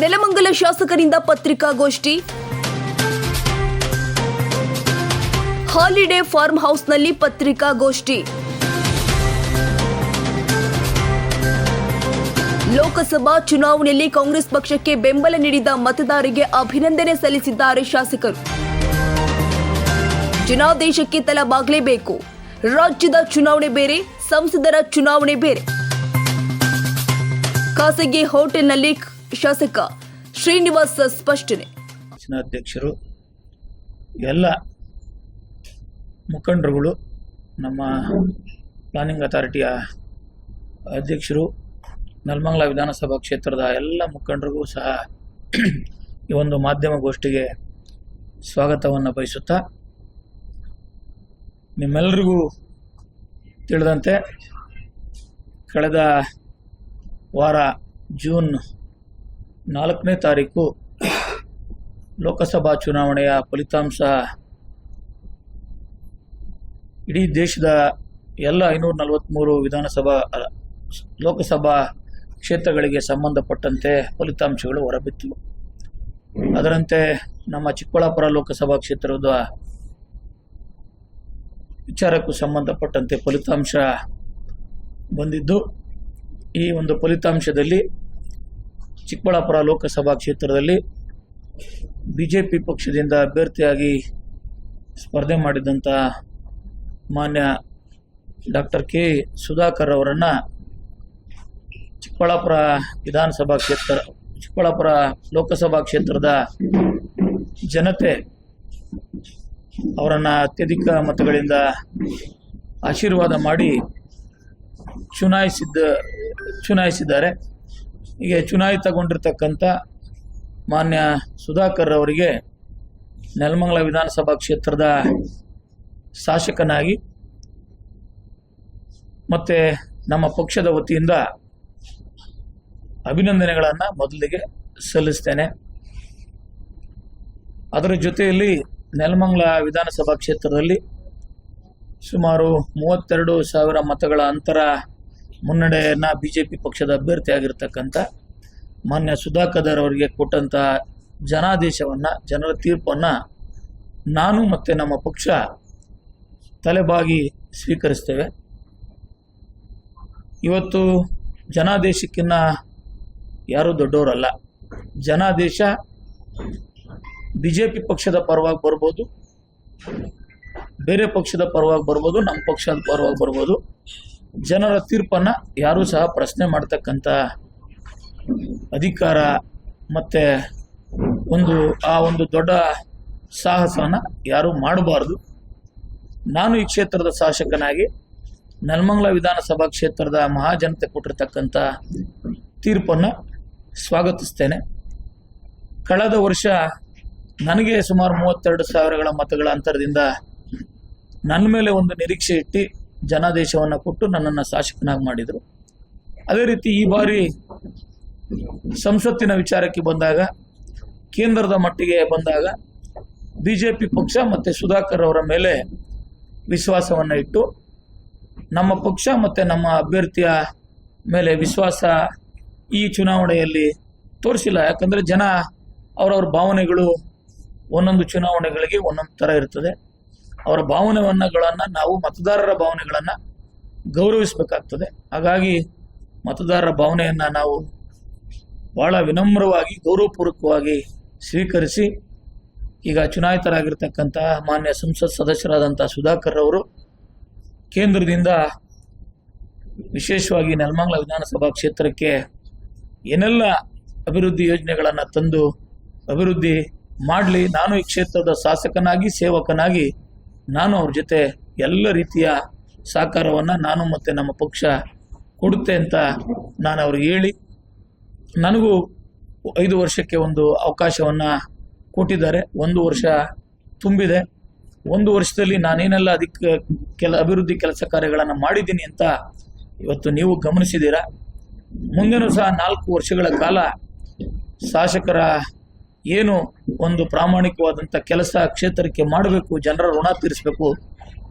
ನೆಲಮಂಗಲ ಶಾಸಕರಿಂದ ಪತ್ರಿಕಾಗೋಷ್ಠಿ. Holiday form ಹೌಸ್ನಲ್ಲಿ ಪತ್ರಿಕಾಗೋಷ್ಠಿ. ಲೋಕಸಭಾ ಚುನಾವಣೆಯಲ್ಲಿ ಕಾಂಗ್ರೆಸ್ ಪಕ್ಷಕ್ಕೆ ಬೆಂಬಲ ನೀಡಿದ ಮತದಾರರಿಗೆ ಅಭಿನಂದನೆ ಸಲ್ಲಿಸಿದ್ದಾರೆ ಶಾಸಕರು. ಜನಾದೇಶಕ್ಕೆ ತಲಬಾಗಲೇಬೇಕು ರಾಜ್ಯದ ಚುನಾವಣೆ ಬೇರೆ, ಸಂಸದರ ಚುನಾವಣೆ ಬೇರೆ. ಖಾಸಗಿ ಹೋಟೆಲ್ನಲ್ಲಿ ಶಾಸಕ ಶ್ರೀನಿವಾಸ್ ಸ್ಪಷ್ಟನೆ. ಅಧ್ಯಕ್ಷರು, ಎಲ್ಲ ಮುಖಂಡರುಗಳು, ನಮ್ಮ ಪ್ಲಾನಿಂಗ್ ಅಥಾರಿಟಿಯ ಅಧ್ಯಕ್ಷರು, ನೆಲಮಂಗಲ ವಿಧಾನಸಭಾ ಕ್ಷೇತ್ರದ ಎಲ್ಲ ಮುಖಂಡರಿಗೂ ಸಹ ಈ ಒಂದು ಮಾಧ್ಯಮ ಗೋಷ್ಠಿಗೆ ಸ್ವಾಗತವನ್ನು ಬಯಸುತ್ತಾ ನಿಮ್ಮೆಲ್ಲರಿಗೂ ತಿಳಿದಂತೆ, ಕಳೆದ ವಾರ ಜೂನ್ ನಾಲ್ಕನೇ ತಾರೀಕು ಲೋಕಸಭಾ ಚುನಾವಣೆಯ ಫಲಿತಾಂಶ. ಇಡೀ ದೇಶದ ಎಲ್ಲ ಐನೂರ ನಲವತ್ತ್ಮೂರು ವಿಧಾನಸಭಾ, ಲೋಕಸಭಾ ಕ್ಷೇತ್ರಗಳಿಗೆ ಸಂಬಂಧಪಟ್ಟಂತೆ ಫಲಿತಾಂಶಗಳು ಹೊರಬಿತ್ತು ಅದರಂತೆ ನಮ್ಮ ಚಿಕ್ಕಬಳ್ಳಾಪುರ ಲೋಕಸಭಾ ಕ್ಷೇತ್ರದ ವಿಚಾರಕ್ಕೂ ಸಂಬಂಧಪಟ್ಟಂತೆ ಫಲಿತಾಂಶ ಬಂದಿದ್ದು, ಈ ಒಂದು ಫಲಿತಾಂಶದಲ್ಲಿ ಚಿಕ್ಕಬಳ್ಳಾಪುರ ಲೋಕಸಭಾ ಕ್ಷೇತ್ರದಲ್ಲಿ ಬಿ ಜೆ ಪಿ ಪಕ್ಷದಿಂದ ಅಭ್ಯರ್ಥಿಯಾಗಿ ಸ್ಪರ್ಧೆ ಮಾಡಿದಂಥ ಮಾನ್ಯ ಡಾಕ್ಟರ್ ಕೆ ಸುಧಾಕರ್ ಅವರನ್ನು ಚಿಕ್ಕಬಳ್ಳಾಪುರ ವಿಧಾನಸಭಾ ಕ್ಷೇತ್ರ, ಚಿಕ್ಕಬಳ್ಳಾಪುರ ಲೋಕಸಭಾ ಕ್ಷೇತ್ರದ ಜನತೆ ಅವರನ್ನು ಅತ್ಯಧಿಕ ಮತಗಳಿಂದ ಆಶೀರ್ವಾದ ಮಾಡಿ ಚುನಾಯಿಸಿದ್ದ, ಚುನಾಯಿಸಿದ್ದಾರೆ. ಹೀಗೆ ಚುನಾಯಿತಗೊಂಡಿರ್ತಕ್ಕಂಥ ಮಾನ್ಯ ಸುಧಾಕರ್ ಅವರಿಗೆ ನೆಲಮಂಗಲ ವಿಧಾನಸಭಾ ಕ್ಷೇತ್ರದ ಶಾಸಕನಾಗಿ ಮತ್ತು ನಮ್ಮ ಪಕ್ಷದ ವತಿಯಿಂದ ಅಭಿನಂದನೆಗಳನ್ನು ಮೊದಲಿಗೆ ಸಲ್ಲಿಸ್ತೇನೆ. ಅದರ ಜೊತೆಯಲ್ಲಿ ನೆಲಮಂಗಲ ವಿಧಾನಸಭಾ ಕ್ಷೇತ್ರದಲ್ಲಿ ಸುಮಾರು ಮೂವತ್ತೆರಡು ಸಾವಿರ ಮತಗಳ ಅಂತರ ಮುನ್ನಡೆಯನ್ನು ಬಿ ಜೆ ಪಿ ಪಕ್ಷದ ಅಭ್ಯರ್ಥಿಯಾಗಿರ್ತಕ್ಕಂಥ ಮಾನ್ಯ ಸುಧಾಕರ್ ಅವರಿಗೆ ಕೊಟ್ಟಂಥ ಜನಾದೇಶವನ್ನು, ಜನರ ತೀರ್ಪನ್ನು ನಾನು ಮತ್ತು ನಮ್ಮ ಪಕ್ಷ ತಲೆಬಾಗಿ ಸ್ವೀಕರಿಸ್ತೇವೆ. ಇವತ್ತು ಜನಾದೇಶಕ್ಕಿನ್ನ ಯಾರೂ ದೊಡ್ಡವರಲ್ಲ. ಜನಾದೇಶ ಬಿ ಜೆ ಪಿ ಪಕ್ಷದ ಪರವಾಗಿ ಬರ್ಬೋದು, ಬೇರೆ ಪಕ್ಷದ ಪರವಾಗಿ ಬರ್ಬೋದು, ನಮ್ಮ ಪಕ್ಷದ ಪರವಾಗಿ ಬರ್ಬೋದು. ಜನರ ತೀರ್ಪನ್ನು ಯಾರೂ ಸಹ ಪ್ರಶ್ನೆ ಮಾಡ್ತಕ್ಕಂಥ ಅಧಿಕಾರ ಮತ್ತು ಒಂದು, ಆ ಒಂದು ದೊಡ್ಡ ಸಾಹಸವನ್ನು ಯಾರೂ ಮಾಡಬಾರ್ದು. ನಾನು ಈ ಕ್ಷೇತ್ರದ ಶಾಸಕನಾಗಿ ನೆಲಮಂಗಲ ವಿಧಾನಸಭಾ ಕ್ಷೇತ್ರದ ಮಹಾಜನತೆ ಕೊಟ್ಟಿರ್ತಕ್ಕಂಥ ತೀರ್ಪನ್ನು ಸ್ವಾಗತಿಸ್ತೇನೆ. ಕಳೆದ ವರ್ಷ ನನಗೆ ಸುಮಾರು ಮೂವತ್ತೆರಡು ಸಾವಿರಗಳ ಮತಗಳ ಅಂತರದಿಂದ ನನ್ನ ಮೇಲೆ ಒಂದು ನಿರೀಕ್ಷೆ ಇಟ್ಟು ಜನಾದೇಶವನ್ನು ಕೊಟ್ಟು ನನ್ನನ್ನು ಶಾಸಕನಾಗಿ ಮಾಡಿದರು. ಅದೇ ರೀತಿ ಈ ಬಾರಿ ಸಂಸತ್ತಿನ ವಿಚಾರಕ್ಕೆ ಬಂದಾಗ, ಕೇಂದ್ರದ ಮಟ್ಟಿಗೆ ಬಂದಾಗ ಬಿ ಜೆ ಪಿ ಪಕ್ಷ ಮತ್ತು ಸುಧಾಕರ್ ಅವರ ಮೇಲೆ ವಿಶ್ವಾಸವನ್ನು ಇಟ್ಟು, ನಮ್ಮ ಪಕ್ಷ ಮತ್ತು ನಮ್ಮ ಅಭ್ಯರ್ಥಿಯ ಮೇಲೆ ವಿಶ್ವಾಸ ಈ ಚುನಾವಣೆಯಲ್ಲಿ ತೋರಿಸಿಲ್ಲ. ಯಾಕಂದರೆ ಜನ ಅವರವ್ರ ಭಾವನೆಗಳು ಒಂದೊಂದು ಚುನಾವಣೆಗಳಿಗೆ ಒಂದೊಂದು ಥರ ಇರ್ತದೆ. ಅವರ ಭಾವನೆಗಳನ್ನ ನಾವು ಮತದಾರರ ಭಾವನೆಗಳನ್ನು ಗೌರವಿಸಬೇಕಾಗ್ತದೆ. ಹಾಗಾಗಿ ಮತದಾರರ ಭಾವನೆಯನ್ನು ನಾವು ಭಾಳ ವಿನಮ್ರವಾಗಿ, ಗೌರವಪೂರ್ವಕವಾಗಿ ಸ್ವೀಕರಿಸಿ, ಈಗ ಚುನಾಯಿತರಾಗಿರ್ತಕ್ಕಂತಹ ಮಾನ್ಯ ಸಂಸತ್ ಸದಸ್ಯರಾದಂಥ ಸುಧಾಕರ್ ಅವರು ಕೇಂದ್ರದಿಂದ ವಿಶೇಷವಾಗಿ ನೆಲಮಂಗಲ ವಿಧಾನಸಭಾ ಕ್ಷೇತ್ರಕ್ಕೆ ಏನೆಲ್ಲ ಅಭಿವೃದ್ಧಿ ಯೋಜನೆಗಳನ್ನು ತಂದು ಅಭಿವೃದ್ಧಿ ಮಾಡಲಿ, ನಾನು ಈ ಕ್ಷೇತ್ರದ ಶಾಸಕನಾಗಿ, ಸೇವಕನಾಗಿ ನಾನು ಅವ್ರ ಜೊತೆ ಎಲ್ಲ ರೀತಿಯ ಸಹಕಾರವನ್ನು ನಾನು ಮತ್ತು ನಮ್ಮ ಪಕ್ಷ ಕೊಡುತ್ತೆ ಅಂತ ನಾನು ಅವ್ರಿಗೆ ಹೇಳಿ, ನನಗೂ ಐದು ವರ್ಷಕ್ಕೆ ಒಂದು ಅವಕಾಶವನ್ನು ಕೊಟ್ಟಿದ್ದಾರೆ. ಒಂದು ವರ್ಷ ತುಂಬಿದೆ. ಒಂದು ವರ್ಷದಲ್ಲಿ ನಾನೇನೆಲ್ಲ ಅದಕ್ಕೆ ಕೆಲ ಅಭಿವೃದ್ಧಿ ಕೆಲಸ ಕಾರ್ಯಗಳನ್ನು ಮಾಡಿದ್ದೀನಿ ಅಂತ ಇವತ್ತು ನೀವು ಗಮನಿಸಿದ್ದೀರಾ. ಮುಂದೆನೂ ಸಹ ನಾಲ್ಕು ವರ್ಷಗಳ ಕಾಲ ಶಾಸಕರ ಏನು ಒಂದು ಪ್ರಾಮಾಣಿಕವಾದಂಥ ಕೆಲಸ ಕ್ಷೇತ್ರಕ್ಕೆ ಮಾಡಬೇಕು, ಜನರ ಋಣ ತೀರಿಸಬೇಕು,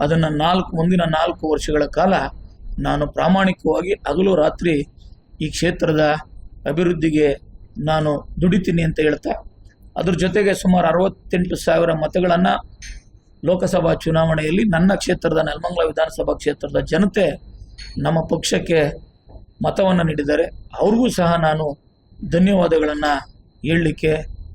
ಅದನ್ನು ನಾಲ್ಕು, ಮುಂದಿನ ನಾಲ್ಕು ವರ್ಷಗಳ ಕಾಲ ನಾನು ಪ್ರಾಮಾಣಿಕವಾಗಿ ಹಗಲು ರಾತ್ರಿ ಈ ಕ್ಷೇತ್ರದ ಅಭಿವೃದ್ಧಿಗೆ ನಾನು ದುಡಿತೀನಿ ಅಂತ ಹೇಳ್ತಾ, ಅದ್ರ ಜೊತೆಗೆ ಸುಮಾರು ಅರವತ್ತೆಂಟು ಸಾವಿರ ಮತಗಳನ್ನು ಲೋಕಸಭಾ ಚುನಾವಣೆಯಲ್ಲಿ ನನ್ನ ಕ್ಷೇತ್ರದ ನೆಲಮಂಗಲ ವಿಧಾನಸಭಾ ಕ್ಷೇತ್ರದ ಜನತೆ ನಮ್ಮ ಪಕ್ಷಕ್ಕೆ ಮತವನ್ನು ನೀಡಿದ್ದಾರೆ. ಅವ್ರಿಗೂ ಸಹ ನಾನು ಧನ್ಯವಾದಗಳನ್ನು ಹೇಳಲಿಕ್ಕೆ